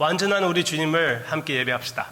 완전한 우리 주님을 함께 예배합시다.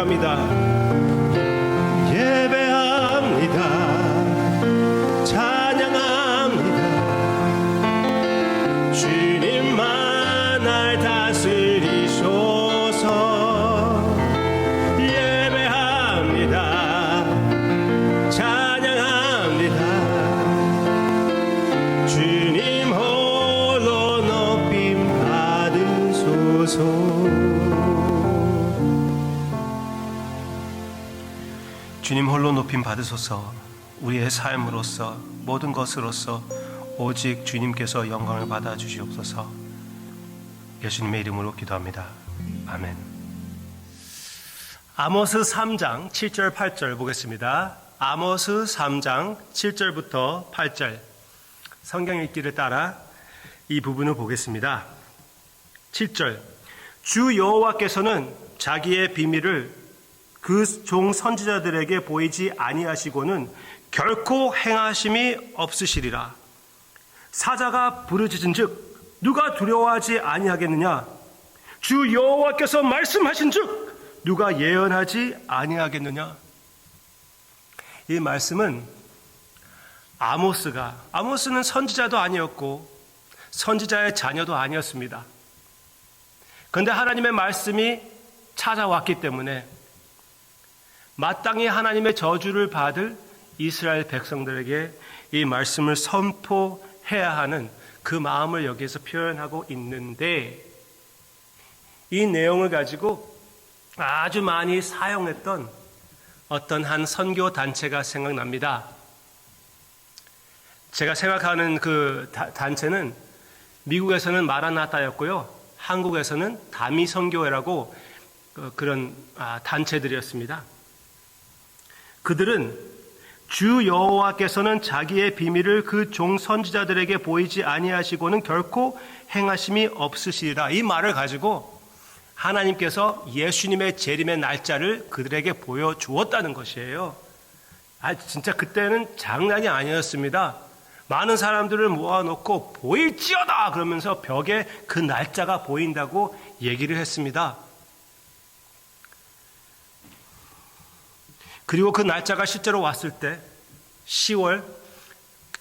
합니다 받으소서 우리의 삶으로서 모든 것으로서 오직 주님께서 영광을 받아 주시옵소서 예수님의 이름으로 기도합니다. 아멘. 아모스 3장 7절 8절 보겠습니다. 아모스 3장 7절부터 8절 성경 읽기를 따라 이 부분을 보겠습니다. 7절 주 여호와께서는 자기의 비밀을 그 종 선지자들에게 보이지 아니하시고는 결코 행하심이 없으시리라. 사자가 부르짖은즉 누가 두려워하지 아니하겠느냐? 주 여호와께서 말씀하신즉 누가 예언하지 아니하겠느냐? 이 말씀은 아모스가 아모스는 선지자도 아니었고 선지자의 자녀도 아니었습니다. 그런데 하나님의 말씀이 찾아왔기 때문에 마땅히 하나님의 저주를 받을 이스라엘 백성들에게 이 말씀을 선포해야 하는 그 마음을 여기에서 표현하고 있는데 이 내용을 가지고 아주 많이 사용했던 어떤 한 선교 단체가 생각납니다. 제가 생각하는 그 다- 단체는 미국에서는 마라나타였고요. 한국에서는 다미 선교회라고 그- 그런 아, 단체들이었습니다. 그들은 주 여호와께서는 자기의 비밀을 그 종 선지자들에게 보이지 아니하시고는 결코 행하심이 없으시리라. 이 말을 가지고 하나님께서 예수님의 재림의 날짜를 그들에게 보여 주었다는 것이에요. 아, 진짜 그때는 장난이 아니었습니다. 많은 사람들을 모아놓고 보일지어다! 그러면서 벽에 그 날짜가 보인다고 얘기를 했습니다. 그리고 그 날짜가 실제로 왔을 때 10월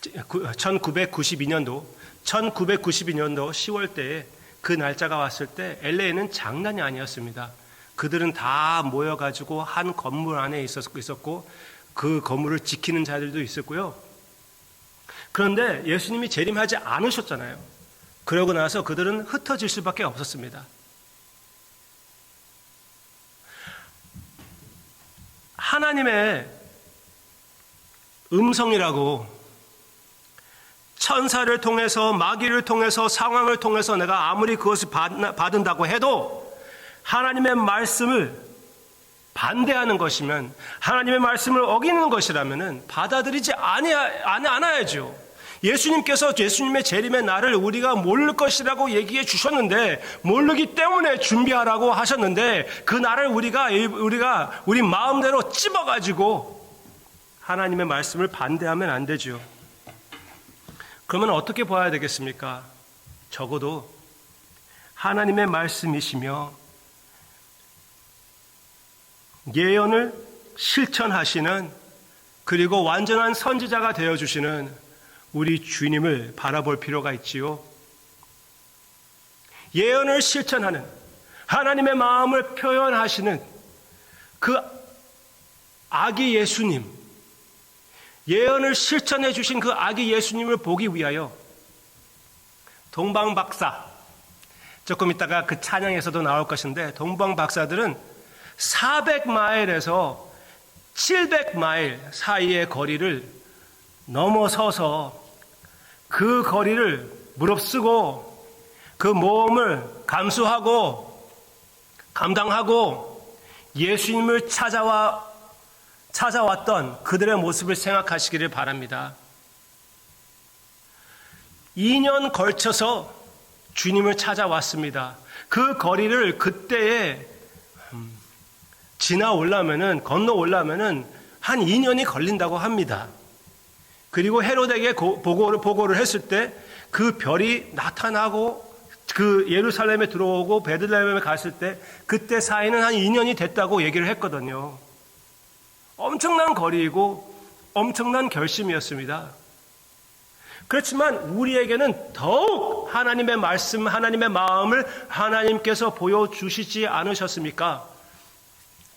1992년도 1992년도 10월 때에 그 날짜가 왔을 때 LA는 장난이 아니었습니다. 그들은 다 모여가지고 한 건물 안에 있었고 그 건물을 지키는 자들도 있었고요. 그런데 예수님이 재림하지 않으셨잖아요. 그러고 나서 그들은 흩어질 수밖에 없었습니다. 하나님의 음성이라고 천사를 통해서 마귀를 통해서 상황을 통해서 내가 아무리 그것을 받는다고 해도 하나님의 말씀을 반대하는 것이면 하나님의 말씀을 어기는 것이라면 받아들이지 않아야죠. 예수님께서 예수님의 재림의 날을 우리가 모를 것이라고 얘기해 주셨는데 모르기 때문에 준비하라고 하셨는데 그 날을 우리가 우리가 우리 마음대로 찝어 가지고 하나님의 말씀을 반대하면 안 되죠. 그러면 어떻게 봐야 되겠습니까? 적어도 하나님의 말씀이시며 예언을 실천하시는 그리고 완전한 선지자가 되어 주시는 우리 주님을 바라볼 필요가 있지요. 예언을 실천하는 하나님의 마음을 표현하시는 그 아기 예수님, 예언을 실천해 주신 그 아기 예수님을 보기 위하여 동방 박사, 조금 있다가 그 찬양에서도 나올 것인데 동방 박사들은 400마일에서 700마일 사이의 거리를 넘어서서 그 거리를 무릅쓰고 그 모험을 감수하고 감당하고 예수님을 찾아와 찾아왔던 그들의 모습을 생각하시기를 바랍니다. 2년 걸쳐서 주님을 찾아왔습니다. 그 거리를 그때에 음, 지나 올라면은 건너 올라면은 한 2년이 걸린다고 합니다. 그리고 헤로데에게 고- 보고를 보고를 했을 때 그 별이 나타나고 그 예루살렘에 들어오고 베들레헴에 갔을 때 그때 사이는 한 2년이 됐다고 얘기를 했거든요. 엄청난 거리이고 엄청난 결심이었습니다. 그렇지만 우리에게는 더욱 하나님의 말씀, 하나님의 마음을 하나님께서 보여주시지 않으셨습니까?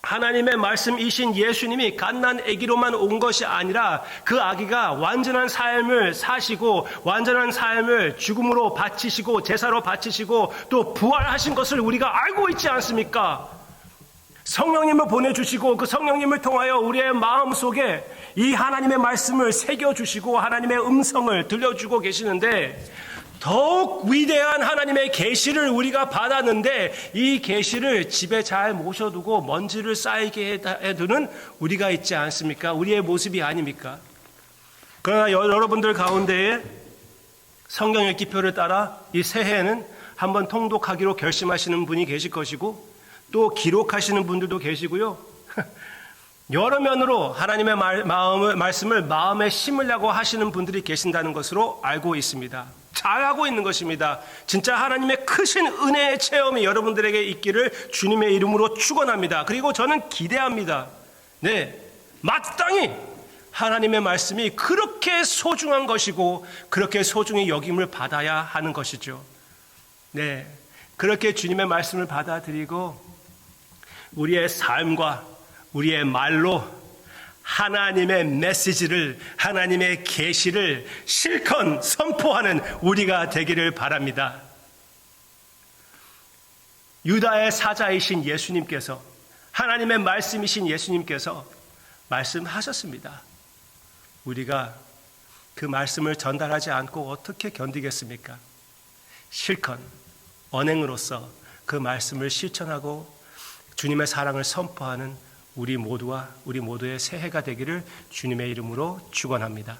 하나님의 말씀이신 예수님이 갓난 아기로만 온 것이 아니라 그 아기가 완전한 삶을 사시고 완전한 삶을 죽음으로 바치시고 제사로 바치시고 또 부활하신 것을 우리가 알고 있지 않습니까? 성령님을 보내주시고 그 성령님을 통하여 우리의 마음 속에 이 하나님의 말씀을 새겨주시고 하나님의 음성을 들려주고 계시는데 더욱 위대한 하나님의 계시를 우리가 받았는데 이 계시를 집에 잘 모셔두고 먼지를 쌓이게 해두는 우리가 있지 않습니까? 우리의 모습이 아닙니까? 그러나 여- 여러분들 가운데에 성경 읽기 표를 따라 이 새해에는 한번 통독하기로 결심하시는 분이 계실 것이고 또 기록하시는 분들도 계시고요. 여러 면으로 하나님의 말, 마음을, 말씀을 마음에 심으려고 하시는 분들이 계신다는 것으로 알고 있습니다. 잘하고 있는 것입니다. 진짜 하나님의 크신 은혜의 체험이 여러분들에게 있기를 주님의 이름으로 축원합니다. 그리고 저는 기대합니다. 네, 마땅히 하나님의 말씀이 그렇게 소중한 것이고 그렇게 소중히 여김을 받아야 하는 것이죠. 네, 그렇게 주님의 말씀을 받아들이고 우리의 삶과 우리의 말로 하나님의 메시지를 하나님의 계시를 실컷 선포하는 우리가 되기를 바랍니다. 유다의 사자이신 예수님께서 하나님의 말씀이신 예수님께서 말씀하셨습니다. 우리가 그 말씀을 전달하지 않고 어떻게 견디겠습니까? 실컷 언행으로서 그 말씀을 실천하고 주님의 사랑을 선포하는 우리 모두와 우리 모두의 새해가 되기를 주님의 이름으로 축원합니다.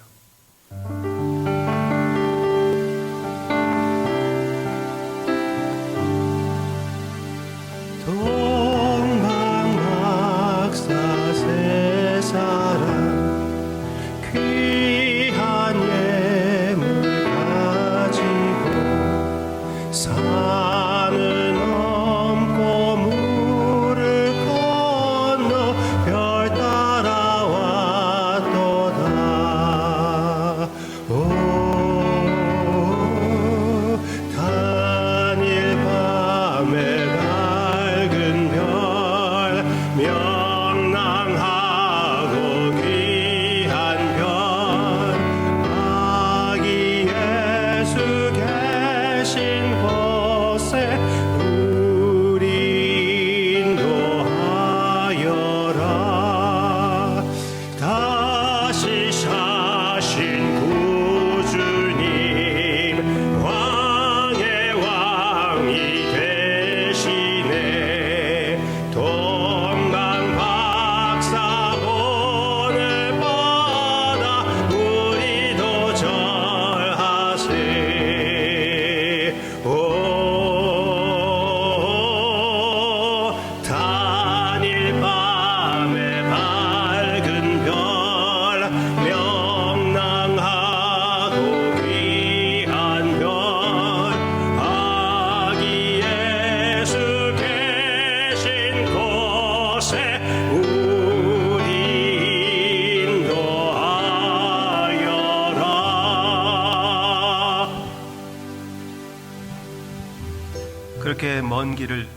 그렇게 먼 길을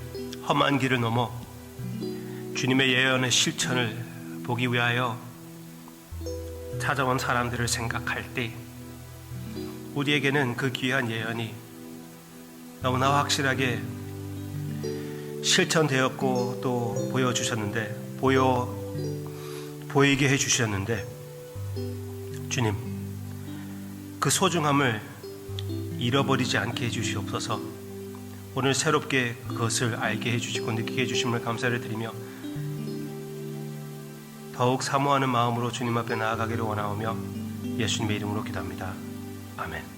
험한 길을 넘어 주님의 예언의 실천을 보기 위하여 찾아온 사람들을 생각할 때 우리에게는 그 귀한 예언이 너무나 확실하게 실천되었고 또 보여주셨는데 보여 보이게 해주셨는데 주님 그 소중함을 잃어버리지 않게 해주시옵소서 오늘 새롭게 그것을 알게 해주시고 느끼게 해주심을 감사를 드리며 더욱 사모하는 마음으로 주님 앞에 나아가기를 원하오며 예수님의 이름으로 기도합니다. 아멘.